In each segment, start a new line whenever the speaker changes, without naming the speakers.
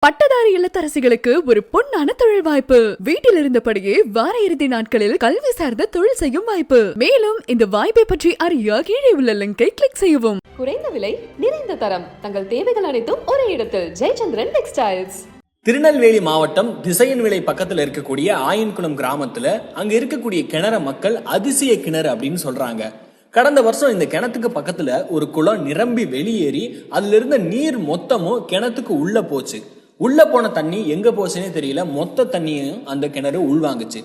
பட்டதாரி இல்லத்தரசிகளுக்கு ஒரு பொன்னான தொழில் வாய்ப்பு. வீட்டில் இருந்தபடியே வார இறுதி நாட்களில் கல்வி சார்ந்த தொழில் செய்யும் வாய்ப்பு. மேலும் இந்த வாய்ப்பை பற்றி அறிய கீழே உள்ள லிங்கை கிளிக் செய்யவும்.
குறைந்த விலை நிறைந்த தரம். தங்கள் தேவைகள் அனைத்தும் ஒரே இடத்தில். ஜெயச்சந்திரன் டெக்ஸ்டைல்ஸ்
திருநெல்வேலி மாவட்டம் திசையன்விளை பக்கத்துல இருக்கக்கூடிய ஆயன்குளம் கிராமத்துல அங்க இருக்கக்கூடிய கிணற மக்கள் அதிசய கிணறு அப்படின்னு சொல்றாங்க. கடந்த வருஷம் இந்த கிணத்துக்கு பக்கத்துல ஒரு குளம் நிரம்பி வெளியேறி அதுல இருந்த நீர் மொத்தமும் கிணத்துக்கு உள்ள போச்சு. உள்ள போன தண்ணி எங்க போச்சுன்னே தெரியல. மொத்த தண்ணியும் அந்த கிணறு உள்வாங்குச்சு.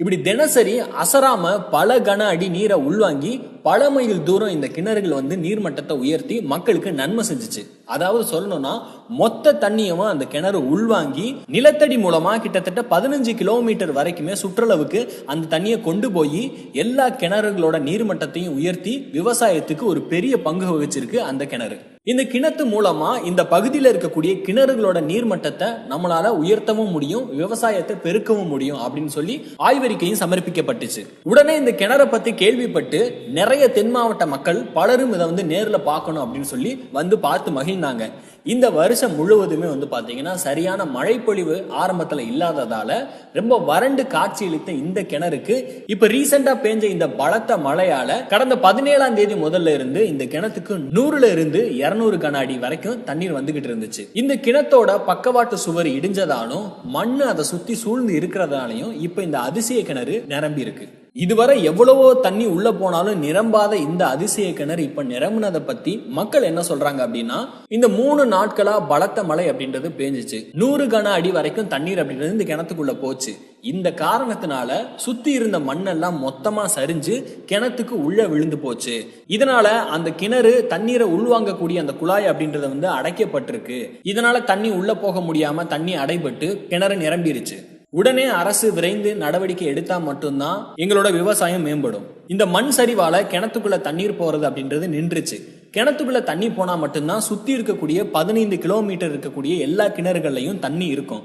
இப்படி தினசரி அசராம பல கன அடி நீரை உள்வாங்கி பல மைல் தூரம் இந்த கிணறுகள் வந்து நீர்மட்டத்தை உயர்த்தி மக்களுக்கு நன்மை செஞ்சுச்சு. அதாவது சொல்லணும்னா மொத்த தண்ணியும் அந்த கிணறு உள்வாங்கி நிலத்தடி மூலமா கிட்டத்தட்ட பதினஞ்சு கிலோமீட்டர் வரைக்குமே சுற்றளவுக்கு அந்த தண்ணியை கொண்டு போய் எல்லா கிணறுகளோட நீர்மட்டத்தையும் உயர்த்தி விவசாயத்துக்கு ஒரு பெரிய பங்கு வகிச்சிருக்கு அந்த கிணறு. இந்த கிணத்து மூலமா இந்த பகுதியில் இருக்கக்கூடிய கிணறுகளோட நீர்மட்டத்தை நம்மளால உயர்த்தவும் முடியும் விவசாயத்தை பெருக்கவும் முடியும் அப்படின்னு சொல்லி ஆய்வறிக்கையும் சமர்ப்பிக்கப்பட்டுச்சு. உடனே இந்த கிணறை பத்தி கேள்விப்பட்டு நிறைய தென் மாவட்ட மக்கள் பலரும் இதை வந்து நேரில் பார்க்கணும் அப்படின்னு சொல்லி வந்து பார்த்து மகிழ்ந்தாங்க. இந்த வருஷம் முழுவதுமே வந்து பாத்தீங்கன்னா சரியான மழைப்பொழிவு ஆரம்பத்துல இல்லாததால ரொம்ப வறண்டு காட்சியளித்த இந்த கிணறுக்கு இப்ப ரீசெண்டா பேஞ்ச இந்த பலத்த மழையால கடந்த பதினேழாம் தேதி முதல்ல இருந்து இந்த கிணத்துக்கு நூறுல இருந்து இருநூறு கன அடி வரைக்கும் தண்ணீர் வந்துகிட்டு இருந்துச்சு. இந்த கிணத்தோட பக்கவாட்டு சுவர் இடிஞ்சதாலும் மண் அதை சுத்தி சூழ்ந்து இருக்கிறதாலையும் இப்ப இந்த அதிசய கிணறு நிரம்பி இருக்கு இதுவரை எவ்வளவோ தண்ணி உள்ள போனாலும் நிரம்பாத இந்த அதிசய கிணறு இப்ப நிரம்பினதை பத்தி மக்கள் என்ன சொல்றாங்க அப்படின்னா இந்த மூணு நாட்களா பலத்த மழை அப்படின்றது பேஞ்சிச்சு. நூறு கன அடி வரைக்கும் தண்ணீர் அப்படின்றது இந்த கிணத்துக்குள்ள போச்சு. இந்த காரணத்தினால சுத்தி இருந்த மண்ணெல்லாம் மொத்தமா சரிஞ்சு கிணத்துக்கு உள்ள விழுந்து போச்சு. இதனால அந்த கிணறு தண்ணீரை உள்வாங்கக்கூடிய அந்த குழாய் அப்படின்றத வந்து அடைக்கப்பட்டிருக்கு. இதனால தண்ணி உள்ள போக முடியாம தண்ணி அடைபட்டு கிணறு நிரம்பிருச்சு. உடனே அரசு விரைந்து நடவடிக்கை எடுத்தா மட்டும்தான் எங்களோட விவசாயம் மேம்படும். இந்த மண் சரிவால கிணத்துக்குள்ள தண்ணீர் போறது அப்படின்றது நின்றுச்சு. கிணத்துக்குள்ள தண்ணி போனா மட்டும்தான் சுத்தி இருக்கக்கூடிய பதினைந்து கிலோமீட்டர் இருக்கக்கூடிய எல்லா கிணறுகள்லையும் தண்ணி இருக்கும்.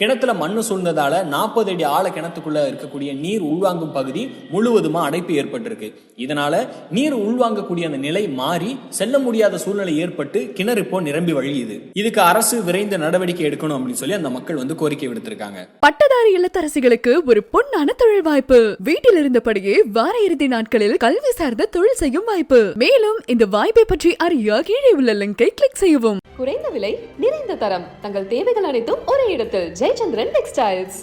கிணத்துல மண்ணு சூழ்ந்ததால நாற்பது அடி ஆழ கிணத்துக்குள்ள இருக்கக்கூடிய நீர் உள்வாங்கும் பகுதி முழுவதுமா அடைப்பு ஏற்பட்டிருக்கு. இதனால நீர் உள்வாங்கக்கூடிய அந்த நிலை மாறி செல்ல முடியாத சூழ்நிலை ஏற்பட்டு கிணறு இப்போ நிரம்பி வழியுது. இதுக்கு அரசு விரைந்த நடவடிக்கை எடுக்கணும் அப்படின்னு சொல்லி அந்த மக்கள் வந்து கோரிக்கை விடுத்திருக்காங்க.
பட்டதாரி இல்லத்தரசிகளுக்கு ஒரு பொன்னான தொழில் வாய்ப்பு. வீட்டில் இருந்தபடியே வார இறுதி நாட்களில் கல்வி சார்ந்த தொழில் செய்யும் வாய்ப்பு. மேலும் இந்த வாய்ப்பை பற்றி அறிய கீழே உள்ள லிங்கை கிளிக் செய்யவும்.
குறைந்த விலை நிறைந்த தரம். தங்கள் தேவைகள் அனைத்தும் ஒரே இடத்தில். ஜெய் ஜெயச்சந்திரன் டெக்ஸ்டைல்ஸ்